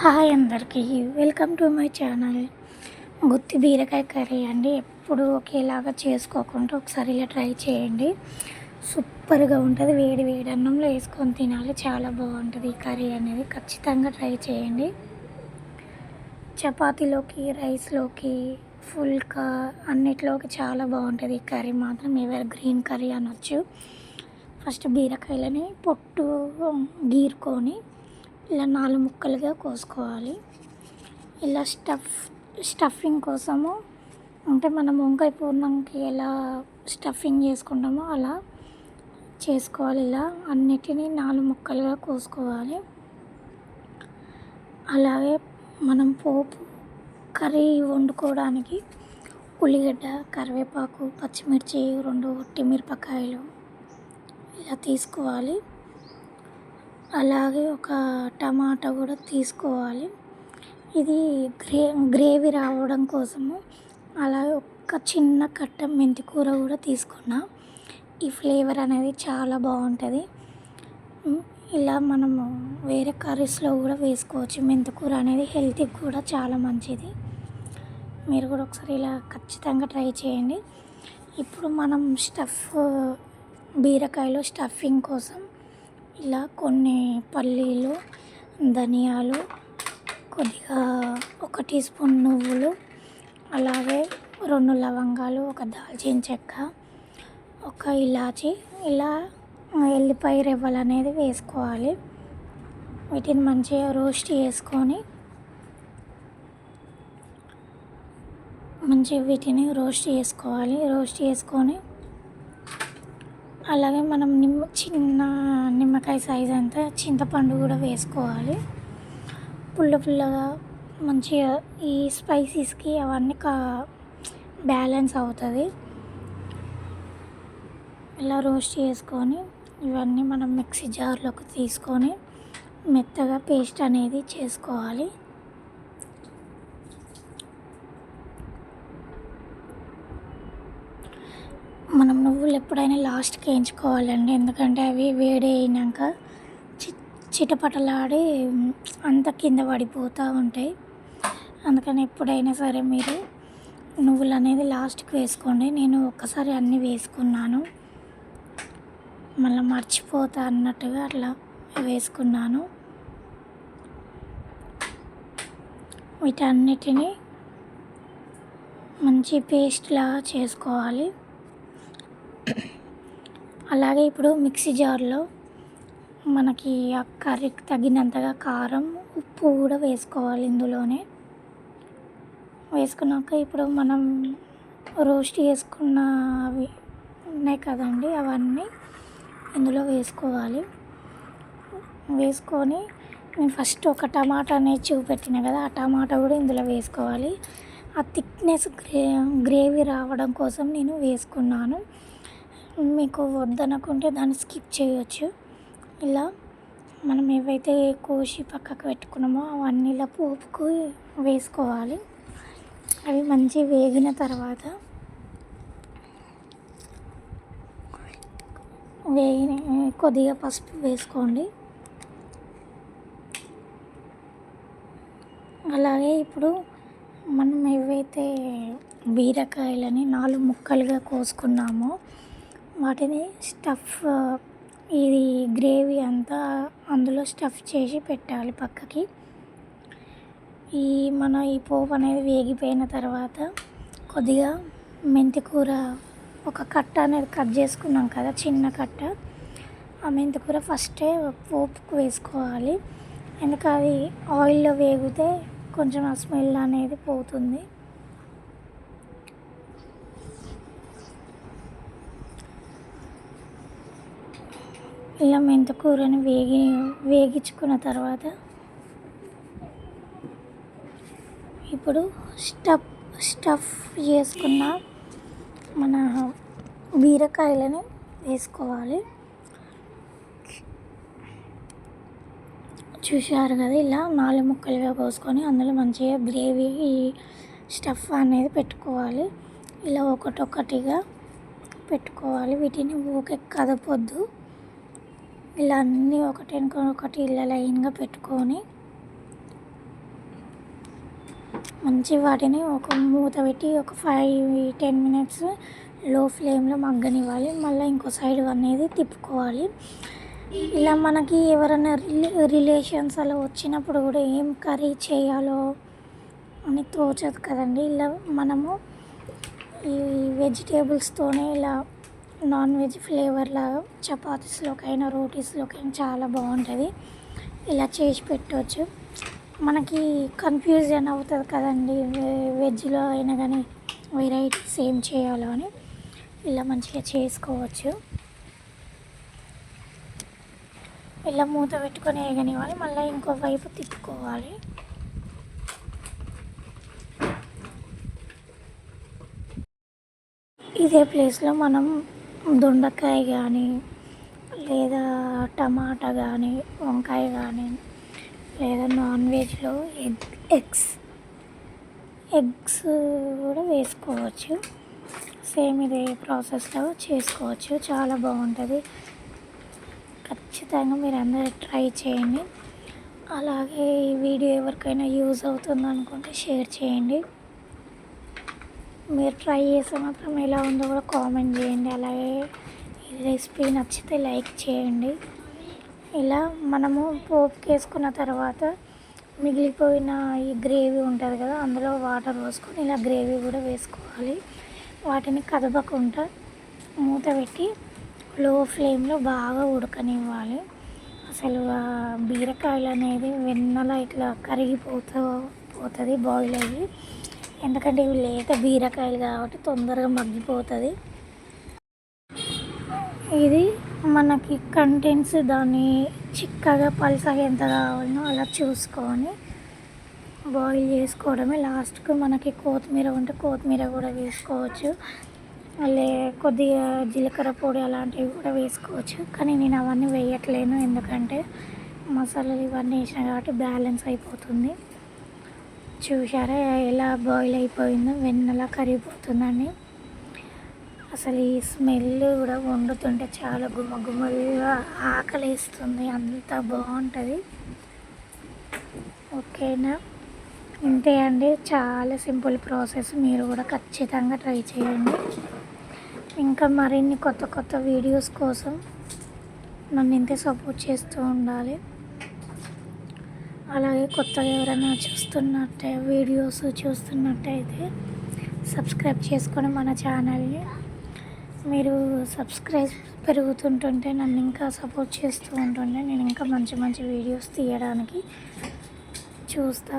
Hi అందరికీ welcome to my channel. గుత్తి బీరకాయ కర్రీ అండి. ఎప్పుడు ఒకేలాగా చేసుకోకుండా ఒకసారి ఇలా ట్రై చేయండి. సూపర్గా ఉంటుంది. వేడి వేడి అన్నంలో వేసుకొని తినాలి. చాలా బాగుంటుంది ఈ కర్రీ అనేది. ఖచ్చితంగా ట్రై చేయండి. చపాతీలోకి రైస్లోకి ఫుల్కా అన్నిటిలోకి చాలా బాగుంటుంది ఈ కర్రీ మాత్రం. ఎవర్ గ్రీన్ కర్రీ అనొచ్చు. ఫస్ట్ బీరకాయలని పొట్టు గీరుకొని ఇలా నాలుగు ముక్కలుగా కోసుకోవాలి. ఇలా స్టఫ్ స్టఫింగ్ కోసము అంటే మనం వంకాయ పూర్ణంకి ఎలా స్టఫింగ్ చేసుకుంటామో అలా చేసుకోవాలి. ఇలా అన్నిటినీ నాలుగు ముక్కలుగా కోసుకోవాలి. అలాగే మనం పోపు కర్రీ వండుకోవడానికి ఉల్లిగడ్డ కరివేపాకు పచ్చిమిర్చి రెండు మిరపకాయలు ఇలా తీసుకోవాలి. అలాగే ఒక టమాటా కూడా తీసుకోవాలి. ఇది గ్రే గ్రేవీ రావడం కోసము. అలాగే ఒక చిన్న కట్ట మెంతి కూర కూడా తీసుకున్నా. ఈ ఫ్లేవర్ అనేది చాలా బాగుంటుంది. ఇలా మనము వేరే కర్రీస్లో కూడా వేసుకోవచ్చు. మెంతికూర అనేది హెల్త్కి కూడా చాలా మంచిది. మీరు కూడా ఒకసారి ఇలా ఖచ్చితంగా ట్రై చేయండి. ఇప్పుడు మనం స్టఫ్ బీరకాయలో స్టఫింగ్ కోసం ఇలా కొన్ని పల్లీలు ధనియాలు కొద్దిగా ఒక టీ స్పూన్ నువ్వులు అలాగే రెండు లవంగాలు ఒక దాల్చిన చెక్క ఒక ఇలాచి. ఇలా ఎల్లిపాయ రెవ్వలు అనేది వేసుకోవాలి. వీటిని మంచిగా రోస్ట్ చేసుకొని మంచిగా వీటిని రోస్ట్ చేసుకోవాలి. రోస్ట్ చేసుకొని అలాగే మనం నిమ్మ చిన్న నిమ్మకాయ సైజ్ అంతా చింతపండు కూడా వేసుకోవాలి. పుల్ల పుల్లగా మంచిగా ఈ స్పైసీస్కి అవన్నీ కా బ్యాలెన్స్ అవుతుంది. ఇలా రోస్ట్ చేసుకొని ఇవన్నీ మనం మిక్సీ జార్లోకి తీసుకొని మెత్తగా పేస్ట్ అనేది చేసుకోవాలి. మనం నువ్వులు ఎప్పుడైనా లాస్ట్కి వేయించుకోవాలండి ఎందుకంటే అవి వేడి అయినాక చి చిటపటలాడి అంత కింద పడిపోతూ ఉంటాయి. అందుకని ఎప్పుడైనా సరే మీరు నువ్వులు అనేది లాస్ట్కి వేసుకోండి. నేను ఒక్కసారి అన్నీ వేసుకున్నాను. మళ్ళీ మర్చిపోతా అన్నట్టుగా అట్లా వేసుకున్నాను. వీటన్నిటిని మంచి పేస్ట్లా చేసుకోవాలి. అలాగే ఇప్పుడు మిక్సీ జార్లో మనకి ఆ కర్రీకి తగినంతగా కారం ఉప్పు కూడా వేసుకోవాలి ఇందులోనే. వేసుకున్నాక ఇప్పుడు మనం రోస్ట్ చేసుకున్న అవి ఉన్నాయి కదండి అవన్నీ ఇందులో వేసుకోవాలి. వేసుకొని నేను ఫస్ట్ ఒక టమాటా అనేది చూపెట్టిన కదా ఆ టమాటా కూడా ఇందులో వేసుకోవాలి. ఆ థిక్నెస్ గ్రే గ్రేవీ రావడం కోసం నేను వేసుకున్నాను. మీకు వద్దనుకుంటే దాన్ని స్కిప్ చేయవచ్చు ఇలా మనం ఏవైతే కోసి పక్కకు పెట్టుకున్నామో అవన్నీ ఇలా పోపుకు వేసుకోవాలి. అవి మంచి వేగిన తర్వాత వేగిన కొద్దిగా పసుపు వేసుకోండి. అలాగే ఇప్పుడు మనం ఏవైతే బీరకాయలని నాలుగు ముక్కలుగా కోసుకున్నామో వాటిని స్టఫ్ ఇది గ్రేవీ అంతా అందులో స్టఫ్ చేసి పెట్టాలి పక్కకి. ఈ మన ఈ పోపు అనేది వేగిపోయిన తర్వాత కొద్దిగా మెంతికూర ఒక కట్ట అనేది కట్ చేసుకున్నాం కదా చిన్న కట్ట. ఆ మెంతి కూర ఫస్టే పోపుకు వేసుకోవాలి. ఎందుకు అది ఆయిల్లో వేగితే కొంచెం ఆ స్మెల్ అనేది పోతుంది. ఇలా మెంతకూరని వేగి వేగించుకున్న తర్వాత ఇప్పుడు స్టఫ్ స్టఫ్ చేసుకున్న మన బీరకాయలని వేసుకోవాలి. చూశారు కదా ఇలా నాలుగు ముక్కలుగా కోసుకొని అందులో మంచిగా గ్రేవీ స్టఫ్ అనేది పెట్టుకోవాలి. ఇలా ఒకటొకటిగా పెట్టుకోవాలి. వీటిని ఊకే కదపొద్దు. ఇలా అన్నీ ఒకటి ఒకటి ఇలా లైన్గా పెట్టుకొని మంచి వాటిని ఒక మూత పెట్టి ఒక ఫైవ్ టెన్ మినిట్స్లో ఫ్లేమ్లో మగ్గనివ్వాలి. మళ్ళీ ఇంకో సైడ్ అనేది తిప్పుకోవాలి. ఇలా మనకి ఎవరైనా రిలే రిలేషన్స్ అలా వచ్చినప్పుడు కూడా ఏం కర్రీ చేయాలో అని తోచదు కదండి. ఇలా మనము ఈ వెజిటేబుల్స్తోనే ఇలా నాన్ వెజ్ ఫ్లేవర్ లాగా చపాతీస్లోకైనా రోటీస్లోకైనా చాలా బాగుంటుంది. ఇలా చేసి పెట్టవచ్చు మనకి కన్ఫ్యూజన్ అవుతుంది కదండి వెజ్లో అయినా కానీ వెరైటీస్ ఏం చేయాలో అని. ఇలా మంచిగా చేసుకోవచ్చు. ఇలా మూత పెట్టుకొని వేగనివ్వాలి మళ్ళీ ఇంకో వైపు తిప్పుకోవాలి. ఇదే ప్లేస్లో మనం దొండకాయ కానీ లేదా టమాటా కానీ వంకాయ కానీ లేదా నాన్ వెజ్లో ఎగ్ ఎగ్స్ ఎగ్స్ కూడా వేసుకోవచ్చు. సేమ్ ఇదే ప్రాసెస్లో చేసుకోవచ్చు. చాలా బాగుంటుంది. ఖచ్చితంగా మీరు అందరూ ట్రై చేయండి. అలాగే ఈ వీడియో ఎవరికైనా యూజ్ అవుతుంది అనుకుంటే షేర్ చేయండి. మీరు ట్రై చేస్తే మాత్రం ఎలా ఉందో కూడా కామెంట్ చేయండి. అలాగే ఈ రెసిపీ నచ్చితే లైక్ చేయండి. ఇలా మనము పోపు వేసుకున్న తర్వాత మిగిలిపోయిన ఈ గ్రేవీ ఉంటుంది కదా అందులో వాటర్ పోసుకొని ఇలా గ్రేవీ కూడా వేసుకోవాలి. వాటిని కదపకుండా మూత పెట్టి లో ఫ్లేమ్లో బాగా ఉడకనివ్వాలి. అసలు బీరకాయలు అనేది వెన్నలా ఇట్లా కరిగిపోతూ పోతుంది బాయిల్ అయ్యి ఎందుకంటే ఇవి లేత బీరకాయలు కాబట్టి తొందరగా మగ్గిపోతుంది. ఇది మనకి కంటెంట్స్ దాన్ని చిక్కగా పలుసగా ఎంత కావాలనో అలా చూసుకొని బాయిల్ చేసుకోవడమే. లాస్ట్కి మనకి కొత్తిమీర ఉంటే కొత్తిమీర కూడా వేసుకోవచ్చు. లే కొద్దిగా జీలకర్ర పొడి అలాంటివి కూడా వేసుకోవచ్చు. కానీ నేను అవన్నీ వేయట్లేను ఎందుకంటే మసాలాలు ఇవన్నీ వేసిన కాబట్టి బ్యాలెన్స్ అయిపోతుంది. చూసారా ఎలా బాయిల్ అయిపోయిందో వెన్నెలా కరిగిపోతుందని. అసలు ఈ స్మెల్ కూడా వండుతుంటే చాలా గుమ్మ గుమ్మలుగా ఆకలిస్తుంది. అంత బాగుంటుంది. ఓకేనా? ఇంతే అండి. చాలా సింపుల్ ప్రాసెస్. మీరు కూడా ఖచ్చితంగా ట్రై చేయండి. ఇంకా మరిన్ని కొత్త కొత్త వీడియోస్ కోసం నన్ను ఇంతే సపోర్ట్ చేస్తూ ఉండాలి. అలాగే కొత్తగా ఎవరైనా చూస్తున్నట్టే వీడియోస్ చూస్తున్నట్టయితే సబ్స్క్రైబ్ చేసుకొని మన ఛానల్ని మీరు సబ్స్క్రైబ్ పెరుగుతుంటుంటే నన్ను ఇంకా సపోర్ట్ చేస్తూ ఉంటుంటే నేను ఇంకా మంచి మంచి వీడియోస్ తీయడానికి చూస్తా.